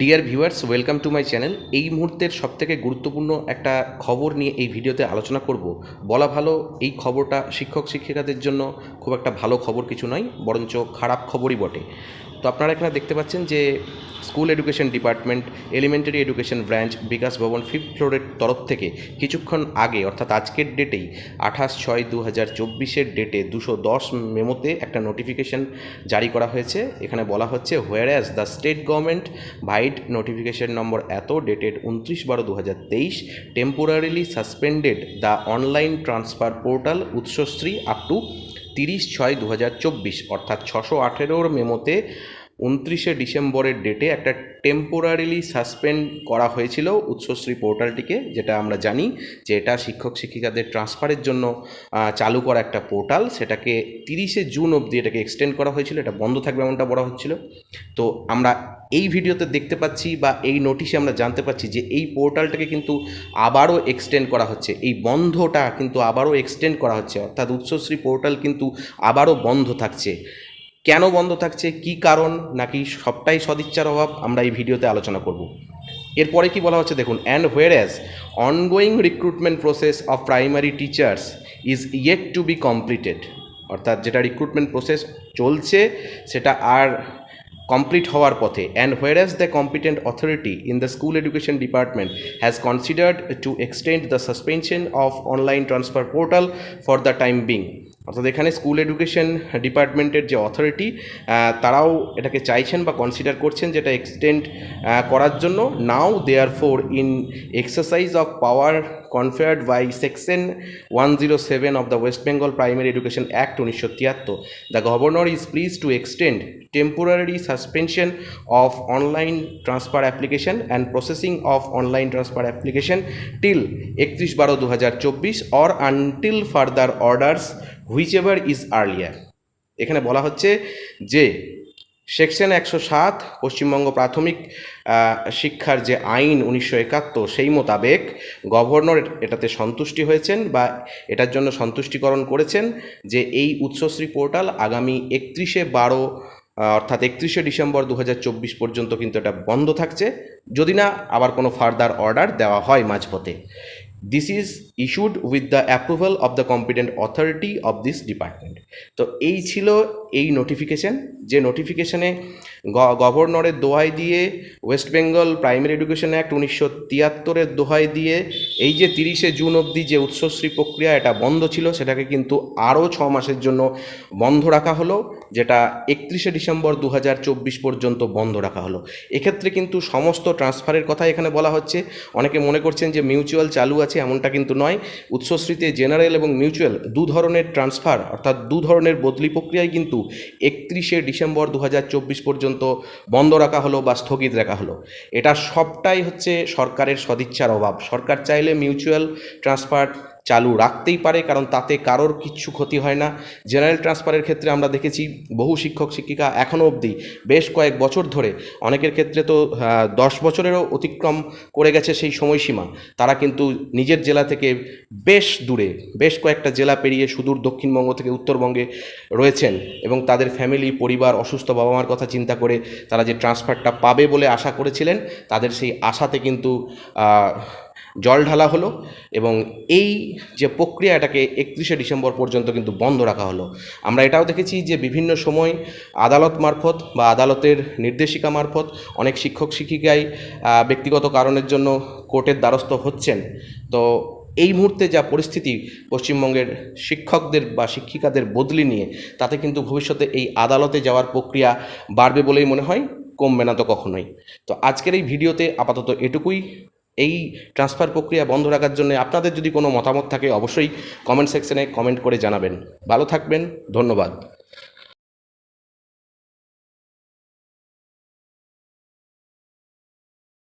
Dear viewers welcome to my channel এই মুহূর্তের সবথেকে গুরুত্বপূর্ণ একটা খবর নিয়ে এই ভিডিওতে আলোচনা করব। বলা ভালো, এই খবরটা শিক্ষক শিক্ষিকাদের জন্য খুব একটা ভালো খবর কিছু নয়, বরঞ্চ খারাপ খবরই বটে। তো আপনারা এখানে দেখতে পাচ্ছেন যে school education department, elementary education branch, Bikash Bhavan fifth ফ্লোরের তরফ থেকে কিছুক্ষণ আগে, অর্থাৎ আজকের ডেটেই, আঠাশ ছয় দু হাজার চব্বিশের ডেটে দুশো দশ মেমোতে একটা নোটিফিকেশন জারি করা হয়েছে। এখানে বলা হচ্ছে whereas the state government vide notification number এত ডেটেড উনত্রিশ বারো দু হাজার তেইশ temporarily suspended the online transfer portal Utsashree up to তিরিশ ছয় দু হাজার চব্বিশ অর্থাৎ ছশো আঠেরোর মেমোতে উনত্রিশে ডিসেম্বরের ডেটে একটা টেম্পোরারিলি সাসপেন্ড করা হয়েছিল উৎসশ্রী পোর্টালটিকে, যেটা আমরা জানি যে এটা শিক্ষক শিক্ষিকাদের ট্রান্সফারের জন্য চালু করা একটা পোর্টাল। সেটাকে তিরিশে জুন অবধি এটাকে এক্সটেন্ড করা হয়েছিল। এটা বন্ধ থাকবে এমনটা বলা হচ্ছিল। তো আমরা এই ভিডিওতে দেখতে পাচ্ছি বা এই নোটিশে আমরা জানতে পাচ্ছি যে এই পোর্টালটাকে কিন্তু আবারও এক্সটেন্ড করা হচ্ছে। এই বন্ধটা কিন্তু আবারও এক্সটেন্ড করা হচ্ছে। অর্থাৎ উৎসশ্রী পোর্টাল কিন্তু আবারও বন্ধ থাকছে। কেন বন্ধ থাকছে, কি কারণ, নাকি সবটাই সদিচ্ছার অভাব, আমরা এই ভিডিওতে আলোচনা করব। এরপরে কি বলা হচ্ছে দেখুন and whereas ongoing recruitment process of primary teachers is yet to be completed অর্থাৎ যেটা রিক্রুটমেন্ট প্রসেস চলছে, সেটা আর কমপ্লিট হওয়ার পথে and whereas the competent authority in the school education department has considered to extend the suspension of online transfer portal for the time being অর্থাৎ এখানে school education ডিপার্টমেন্টের যে অথরিটি তারাও এটাকে চাইছেন বা কনসিডার করছেন যেটা এক্সটেন্ড করার জন্য। Now therefore in exercise of power conferred by section one zero seven of the West Bengal primary education act উনিশশো তিয়াত্তর the governor is please to extend temporary suspension of online transfer application and processing of online transfer application till একত্রিশ বারো দু হাজার চব্বিশ or until further orders whichever is earlier এখানে বলা হচ্ছে যে সেকশন একশো সাত, পশ্চিমবঙ্গ প্রাথমিক শিক্ষার যে আইন উনিশশো একাত্তর, সেই মোতাবেক গভর্নর এটাতে সন্তুষ্টি হয়েছেন বা এটার জন্য সন্তুষ্টিকরণ করেছেন যে এই উৎসশ্রী পোর্টাল আগামী একত্রিশে বারো অর্থাৎ একত্রিশে ডিসেম্বর দু হাজার চব্বিশ পর্যন্ত কিন্তু এটা বন্ধ থাকছে। যদি না, আবার কোনো ফার্দার অর্ডার দেওয়া হয় মাঝপথে। this is issued with the approval of the competent authority of this department তো এই ছিল এই নোটিফিকেশান যে নোটিফিকেশনে গভর্নরের দোহাই দিয়ে West Bengal primary education act উনিশশো তিয়াত্তরের দোহাই দিয়ে এই যে তিরিশে জুন অবধি যে উৎসশ্রী প্রক্রিয়া, এটা বন্ধ ছিল, সেটাকে কিন্তু আরও ছ মাসের জন্য বন্ধ রাখা হলো, যেটা একত্রিশে ডিসেম্বর দু হাজার চব্বিশ পর্যন্ত বন্ধ রাখা হলো। এক্ষেত্রে কিন্তু সমস্ত ট্রান্সফারের কথা এখানে বলা হচ্ছে। অনেকে মনে করছেন যে মিউচুয়াল চালু আছে, এমনটা কিন্তু নয়। উৎসশ্রীতে জেনারেল এবং মিউচুয়াল দু ধরনের ট্রান্সফার অর্থাৎ দু ধরনের বদলি প্রক্রিয়ায় কিন্তু একত্রিশে ডিসেম্বর দু হাজার চব্বিশ পর্যন্ত বন্ধ রাখা হলো বা স্থগিত রাখা হলো। এটা সবটাই হচ্ছে সরকারের সদিচ্ছার অভাব। সরকার চাইলে মিউচুয়াল ট্রান্সফার চালু রাখতেই পারে, কারণ তাতে কারোর কিচ্ছু ক্ষতি হয় না। জেনারেল ট্রান্সফারের ক্ষেত্রে আমরা দেখেছি বহু শিক্ষক, শিক্ষিকা এখনও অবধি বেশ কয়েক বছর ধরে অনেকের ক্ষেত্রে তো দশ বছরেরও অতিক্রম করে গেছে সেই সময়সীমা। তারা কিন্তু নিজের জেলা থেকে বেশ দূরে, বেশ কয়েকটা জেলা পেরিয়ে সুদূর দক্ষিণবঙ্গ থেকে উত্তরবঙ্গে রয়েছেন এবং তাদের ফ্যামিলি, পরিবার, অসুস্থ বাবা মার কথা চিন্তা করে তারা যে ট্রান্সফারটা পাবে বলে আশা করেছিলেন, তাদের সেই আশাতে কিন্তু জল ঢালা হলো এবং এই যে প্রক্রিয়া এটাকে একত্রিশে ডিসেম্বর পর্যন্ত কিন্তু বন্ধ রাখা হলো। আমরা এটাও দেখেছি যে বিভিন্ন সময় আদালত মারফত বা আদালতের নির্দেশিকা মারফত অনেক শিক্ষক শিক্ষিকাই ব্যক্তিগত কারণের জন্য কোর্টের দ্বারস্থ হচ্ছেন। তো এই মুহূর্তে যা পরিস্থিতি পশ্চিমবঙ্গের শিক্ষকদের বা শিক্ষিকাদের বদলি নিয়ে, তাতে কিন্তু ভবিষ্যতে এই আদালতে যাওয়ার প্রক্রিয়া বাড়বে বলেই মনে হয়, কমবে না তো কখনোই। তো আজকের এই ভিডিওতে আপাতত এটুকুই। এই ট্রান্সফার প্রক্রিয়া বন্ধ রাখার জন্য আপনাদের যদি কোনো মতামত থাকে, অবশ্যই কমেন্ট সেকশনে কমেন্ট করে জানাবেন। ভালো থাকবেন, ধন্যবাদ।